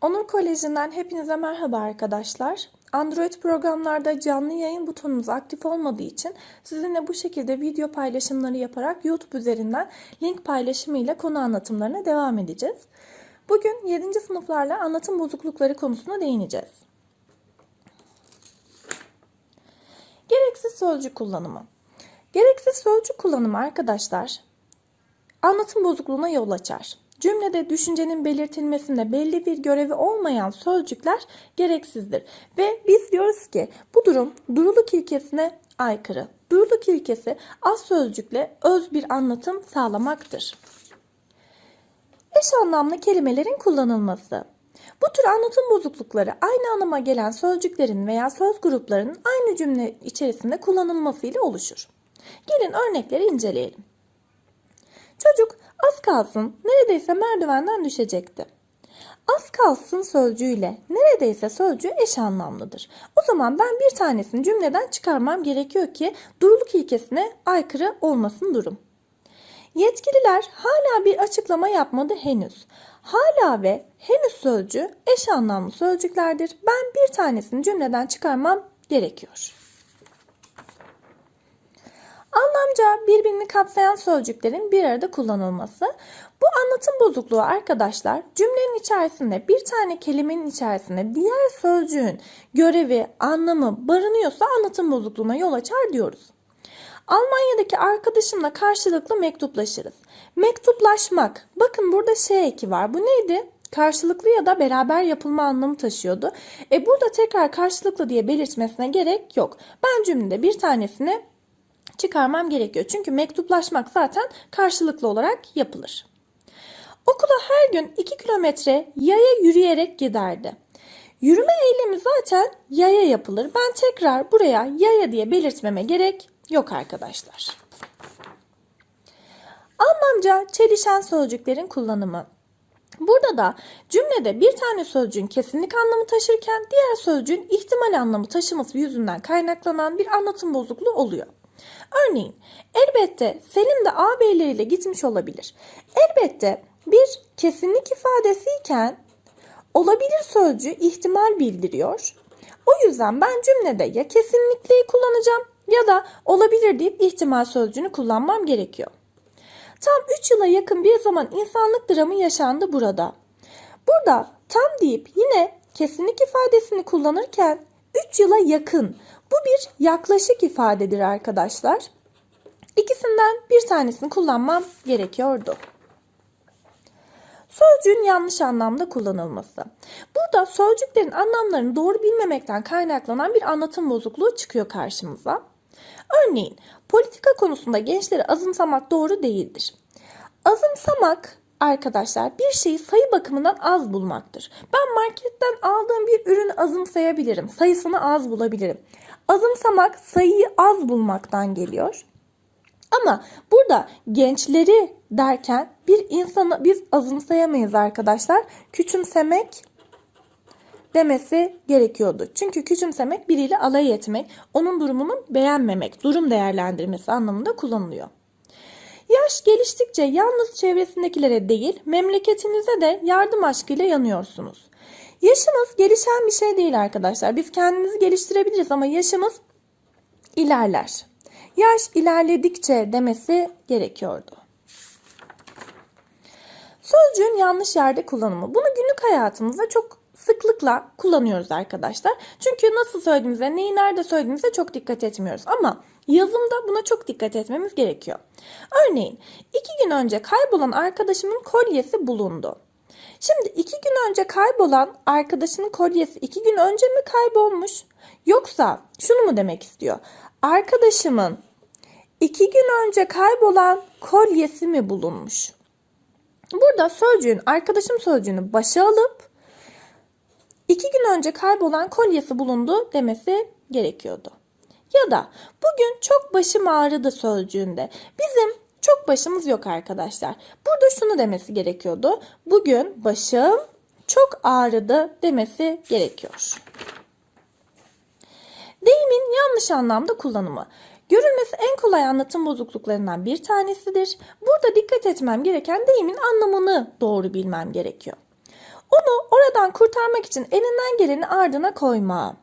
Onur Koleji'nden hepinize merhaba arkadaşlar. Android programlarda canlı yayın butonumuz aktif olmadığı için sizinle bu şekilde video paylaşımları yaparak YouTube üzerinden link paylaşımı ile konu anlatımlarına devam edeceğiz. Bugün 7. sınıflarla anlatım bozuklukları konusuna değineceğiz. Gereksiz sözcük kullanımı. Gereksiz sözcük kullanımı arkadaşlar anlatım bozukluğuna yol açar. Cümlede düşüncenin belirtilmesinde belli bir görevi olmayan sözcükler gereksizdir. Ve biz diyoruz ki bu durum duruluk ilkesine aykırı. Duruluk ilkesi az sözcükle öz bir anlatım sağlamaktır. Eş anlamlı kelimelerin kullanılması. Bu tür anlatım bozuklukları aynı anlama gelen sözcüklerin veya söz gruplarının aynı cümle içerisinde kullanılmasıyla oluşur. Gelin örnekleri inceleyelim. Çocuk az kalsın neredeyse merdivenden düşecekti. Az kalsın sözcüğüyle neredeyse sözcüğü eş anlamlıdır. O zaman ben bir tanesini cümleden çıkarmam gerekiyor ki duruluk ilkesine aykırı olmasın durum. Yetkililer hala bir açıklama yapmadı henüz. Hala ve henüz sözcüğü eş anlamlı sözcüklerdir. Ben bir tanesini cümleden çıkarmam gerekiyor. Anlamca birbirini kapsayan sözcüklerin bir arada kullanılması. Bu anlatım bozukluğu arkadaşlar cümlenin içerisinde bir tane kelimenin içerisinde diğer sözcüğün görevi, anlamı barınıyorsa anlatım bozukluğuna yol açar diyoruz. Almanya'daki arkadaşımla karşılıklı mektuplaşırız. Mektuplaşmak. Bakın burada şey eki var. Bu neydi? Karşılıklı ya da beraber yapılma anlamı taşıyordu. E burada tekrar karşılıklı diye belirtmesine gerek yok. Ben cümlede bir tanesini çıkarmam gerekiyor. Çünkü mektuplaşmak zaten karşılıklı olarak yapılır. Okula her gün 2 kilometre yaya yürüyerek giderdi. Yürüme eylemi zaten yaya yapılır. Ben tekrar buraya yaya diye belirtmeme gerek yok arkadaşlar. Anlamca çelişen sözcüklerin kullanımı. Burada da cümlede bir tane sözcüğün kesinlik anlamı taşırken diğer sözcüğün ihtimal anlamı taşıması yüzünden kaynaklanan bir anlatım bozukluğu oluyor. Örneğin elbette Selim de ağabeyleriyle gitmiş olabilir. Elbette bir kesinlik ifadesiyken olabilir sözcüğü ihtimal bildiriyor. O yüzden ben cümlede ya kesinlikliyi kullanacağım ya da olabilir deyip ihtimal sözcüğünü kullanmam gerekiyor. Tam 3 yıla yakın bir zaman insanlık dramı yaşandı burada. Burada tam deyip yine kesinlik ifadesini kullanırken 3 yıla yakın bu bir yaklaşık ifadedir arkadaşlar. İkisinden bir tanesini kullanmam gerekiyordu. Sözcüğün yanlış anlamda kullanılması. Burada sözcüklerin anlamlarını doğru bilmemekten kaynaklanan bir anlatım bozukluğu çıkıyor karşımıza. Örneğin politika konusunda gençleri azımsamak doğru değildir. Azımsamak arkadaşlar bir şeyi sayı bakımından az bulmaktır. Ben marketten aldığım bir ürünü azımsayabilirim. Sayısını az bulabilirim. Azımsamak sayıyı az bulmaktan geliyor. Ama burada gençleri derken bir insanı biz azımsayamayız arkadaşlar. Küçümsemek demesi gerekiyordu. Çünkü küçümsemek biriyle alay etmek, onun durumunu beğenmemek, durum değerlendirmesi anlamında kullanılıyor. Yaş geliştikçe yalnız çevresindekilere değil, memleketinize de yardım aşkıyla yanıyorsunuz. Yaşımız gelişen bir şey değil arkadaşlar. Biz kendimizi geliştirebiliriz ama yaşımız ilerler. Yaş ilerledikçe demesi gerekiyordu. Sözcüğün yanlış yerde kullanımı. Bunu günlük hayatımızda çok sıklıkla kullanıyoruz arkadaşlar. Çünkü nasıl söylediğimize, neyi nerede söylediğimize çok dikkat etmiyoruz. Ama yazımda buna çok dikkat etmemiz gerekiyor. Örneğin iki gün önce kaybolan arkadaşımın kolyesi bulundu. Şimdi iki gün önce kaybolan arkadaşının kolyesi iki gün önce mi kaybolmuş? Yoksa şunu mu demek istiyor? Arkadaşımın iki gün önce kaybolan kolyesi mi bulunmuş? Burada sözcüğün arkadaşım sözcüğünü başa alıp iki gün önce kaybolan kolyesi bulundu demesi gerekiyordu. Ya da bugün çok başım ağrıdı sözcüğünde bizim çok başımız yok arkadaşlar. Burada şunu demesi gerekiyordu. Bugün başım çok ağrıdı demesi gerekiyor. Deyimin yanlış anlamda kullanımı. Görülmesi en kolay anlatım bozukluklarından bir tanesidir. Burada dikkat etmem gereken deyimin anlamını doğru bilmem gerekiyor. Onu Oradan kurtarmak için elinden geleni ardına koyma.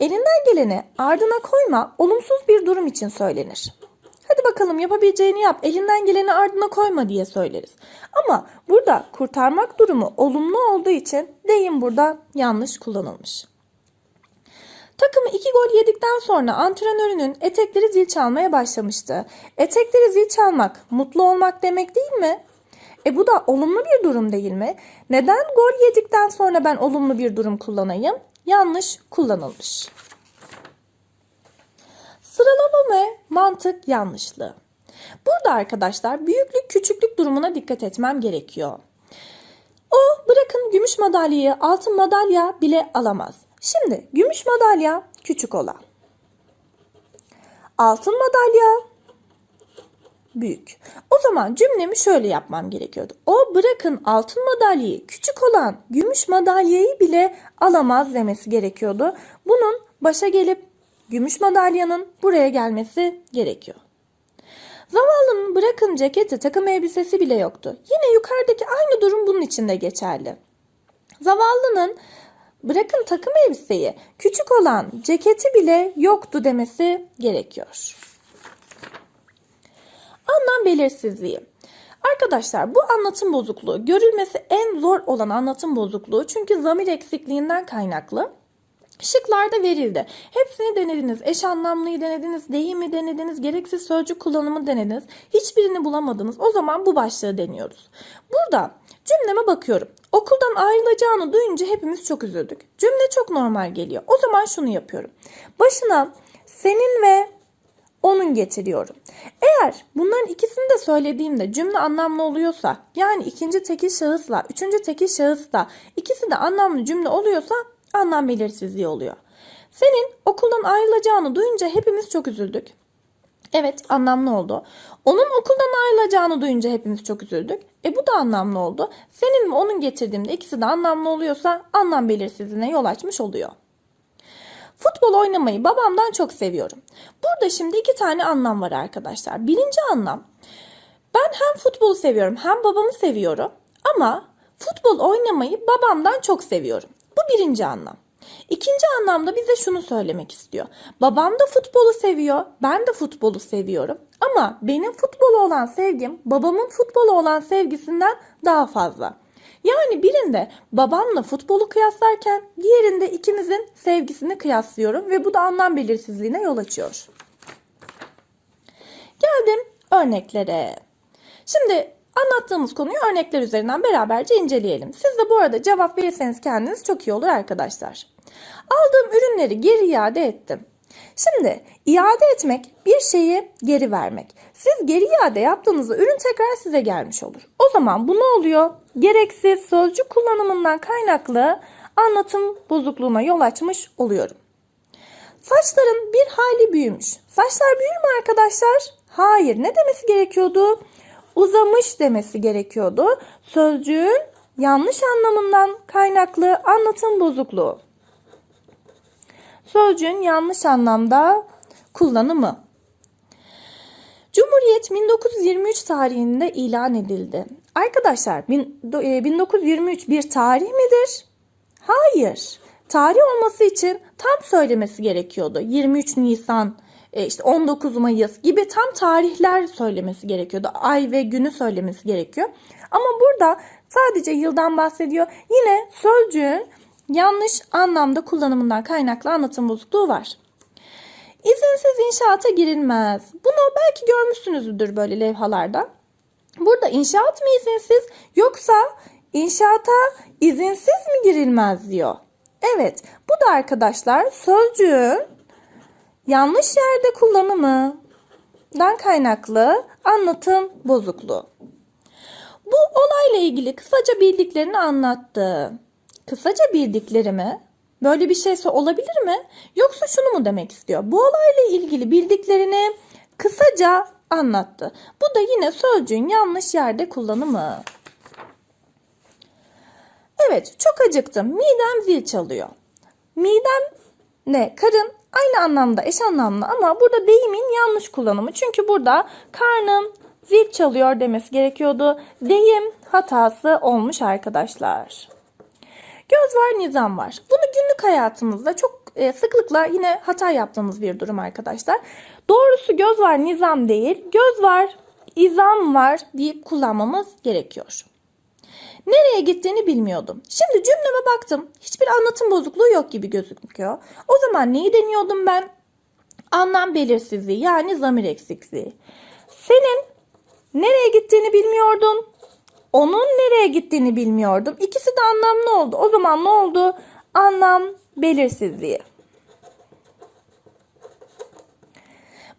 Elinden geleni ardına koyma olumsuz bir durum için söylenir. Hadi bakalım yapabileceğini yap, elinden geleni ardına koyma diye söyleriz. Ama burada kurtarmak durumu olumlu olduğu için deyim burada yanlış kullanılmış. Takımı iki gol yedikten sonra antrenörünün etekleri zil çalmaya başlamıştı. Etekleri zil çalmak mutlu olmak demek değil mi? E bu da olumlu bir durum değil mi? Neden gol yedikten sonra ben olumlu bir durum kullanayım? Yanlış kullanılmış. Sıralama ve mantık yanlışlığı. Burada arkadaşlar büyüklük küçüklük durumuna dikkat etmem gerekiyor. O bırakın gümüş madalyayı altın madalya bile alamaz. Şimdi gümüş madalya küçük olan. Altın madalya büyük. O zaman cümlemi şöyle yapmam gerekiyordu. O bırakın altın madalyayı küçük olan gümüş madalyayı bile alamaz demesi gerekiyordu. Bunun başa gelip gümüş madalyanın buraya gelmesi gerekiyor. Zavallının bırakın ceketi takım elbisesi bile yoktu. Yine yukarıdaki aynı durum bunun için de geçerli. Zavallının bırakın takım elbiseyi küçük olan ceketi bile yoktu demesi gerekiyor. Anlam belirsizliği. Arkadaşlar bu anlatım bozukluğu görülmesi en zor olan anlatım bozukluğu çünkü zamir eksikliğinden kaynaklı. Şıklarda verildi. Hepsini denediniz. Eş anlamlıyı denediniz, deyimi denediniz, gereksiz sözcük kullanımı denediniz. Hiçbirini bulamadınız. O zaman bu başlığı deniyoruz. Burada cümleme bakıyorum. Okuldan ayrılacağını duyunca hepimiz çok üzüldük. Cümle çok normal geliyor. O zaman şunu yapıyorum. Başına senin ve onun getiriyorum. Eğer bunların ikisini de söylediğimde cümle anlamlı oluyorsa yani ikinci tekil şahısla üçüncü tekil şahısla ikisi de anlamlı cümle oluyorsa anlam belirsizliği oluyor. Senin okuldan ayrılacağını duyunca hepimiz çok üzüldük. Evet anlamlı oldu. Onun okuldan ayrılacağını duyunca hepimiz çok üzüldük. E bu da anlamlı oldu. Senin ve onun getirdiğimde ikisi de anlamlı oluyorsa anlam belirsizliğine yol açmış oluyor. Futbol oynamayı babamdan çok seviyorum. Burada şimdi iki tane anlam var arkadaşlar. Birinci anlam ben hem futbolu seviyorum hem babamı seviyorum ama futbol oynamayı babamdan çok seviyorum. Bu birinci anlam. İkinci anlamda bize şunu söylemek istiyor. Babam da futbolu seviyor, ben de futbolu seviyorum. Ama benim futbolu olan sevgim babamın futbolu olan sevgisinden daha fazla. Yani birinde babamla futbolu kıyaslarken diğerinde ikimizin sevgisini kıyaslıyorum ve bu da anlam belirsizliğine yol açıyor. Geldim örneklere. Şimdi anlattığımız konuyu örnekler üzerinden beraberce inceleyelim. Siz de bu arada cevap verirseniz kendiniz çok iyi olur arkadaşlar. Aldığım ürünleri geri iade ettim. Şimdi iade etmek bir şeyi geri vermek. Siz geri iade yaptığınızda ürün tekrar size gelmiş olur. O zaman bu ne oluyor? Gereksiz sözcük kullanımından kaynaklı anlatım bozukluğuna yol açmış oluyorum. Saçların bir hali büyümüş. Saçlar büyür mü arkadaşlar? Hayır. Ne demesi gerekiyordu? Uzamış demesi gerekiyordu. Sözcüğün yanlış anlamından kaynaklı anlatım bozukluğu. Sözcüğün yanlış anlamda kullanımı. Cumhuriyet 1923 tarihinde ilan edildi. Arkadaşlar 1923 bir tarih midir? Hayır. Tarih olması için tam söylemesi gerekiyordu. 23 Nisan, e, işte 19 Mayıs gibi tam tarihler söylemesi gerekiyordu. Ay ve günü söylemesi gerekiyor. Ama burada sadece yıldan bahsediyor. Yine sözcüğün yanlış anlamda kullanımından kaynaklı anlatım bozukluğu var. İzinsiz inşaata girilmez. Bunu belki görmüşsünüzdür böyle levhalarda. Burada inşaat mı izinsiz yoksa inşaata izinsiz mi girilmez diyor. Evet bu da arkadaşlar sözcüğün yanlış yerde kullanımından kaynaklı anlatım bozukluğu. Bu olayla ilgili kısaca bildiklerini anlattı. Kısaca bildiklerimi böyle bir şeyse olabilir mi? Yoksa şunu mu demek istiyor? Bu olayla ilgili bildiklerini kısaca anlattı. Bu da yine sözcüğün yanlış yerde kullanımı. Evet, çok acıktım. Midem zil çalıyor. Midem ne? Karın aynı anlamda, eş anlamlı ama burada deyimin yanlış kullanımı. Çünkü burada karnım zil çalıyor demesi gerekiyordu. Deyim hatası olmuş arkadaşlar. Göz var, nizam var. Bunu günlük hayatımızda çok e, sıklıkla yine hata yaptığımız bir durum arkadaşlar. Doğrusu göz var, nizam değil. Göz var, izam var deyip kullanmamız gerekiyor. Nereye gittiğini bilmiyordum. Şimdi cümleme baktım. Hiçbir anlatım bozukluğu yok gibi gözüküyor. O zaman neyi deniyordum ben? Anlam belirsizliği yani zamir eksikliği. Senin nereye gittiğini bilmiyordun. Onun nereye gittiğini bilmiyordum. İkisi de anlamlı oldu. O zaman ne oldu? Anlam belirsizliği.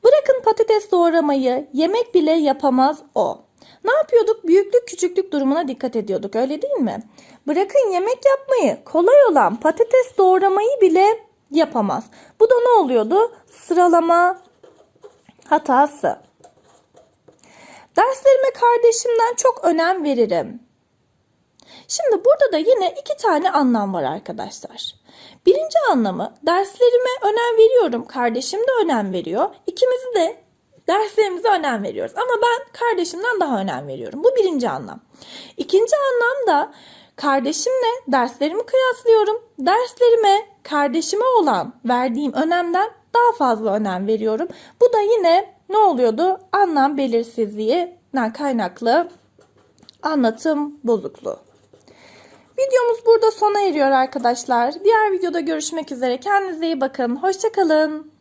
Bırakın patates doğramayı, yemek bile yapamaz o. Ne yapıyorduk? Büyüklük küçüklük durumuna dikkat ediyorduk öyle değil mi? Bırakın yemek yapmayı, kolay olan patates doğramayı bile yapamaz. Bu da ne oluyordu? Sıralama hatası. Kardeşimden çok önem veririm. Şimdi burada da yine iki tane anlam var arkadaşlar. Birinci anlamı derslerime önem veriyorum. Kardeşim de önem veriyor. İkimiz de derslerimize önem veriyoruz. Ama ben kardeşimden daha önem veriyorum. Bu birinci anlam. İkinci anlam da kardeşimle derslerimi kıyaslıyorum. Derslerime kardeşime olan verdiğim önemden daha fazla önem veriyorum. Bu da yine ne oluyordu? Anlam belirsizliğinden kaynaklı anlatım bozukluğu. Videomuz burada sona eriyor arkadaşlar. Diğer videoda görüşmek üzere. Kendinize iyi bakın. Hoşçakalın.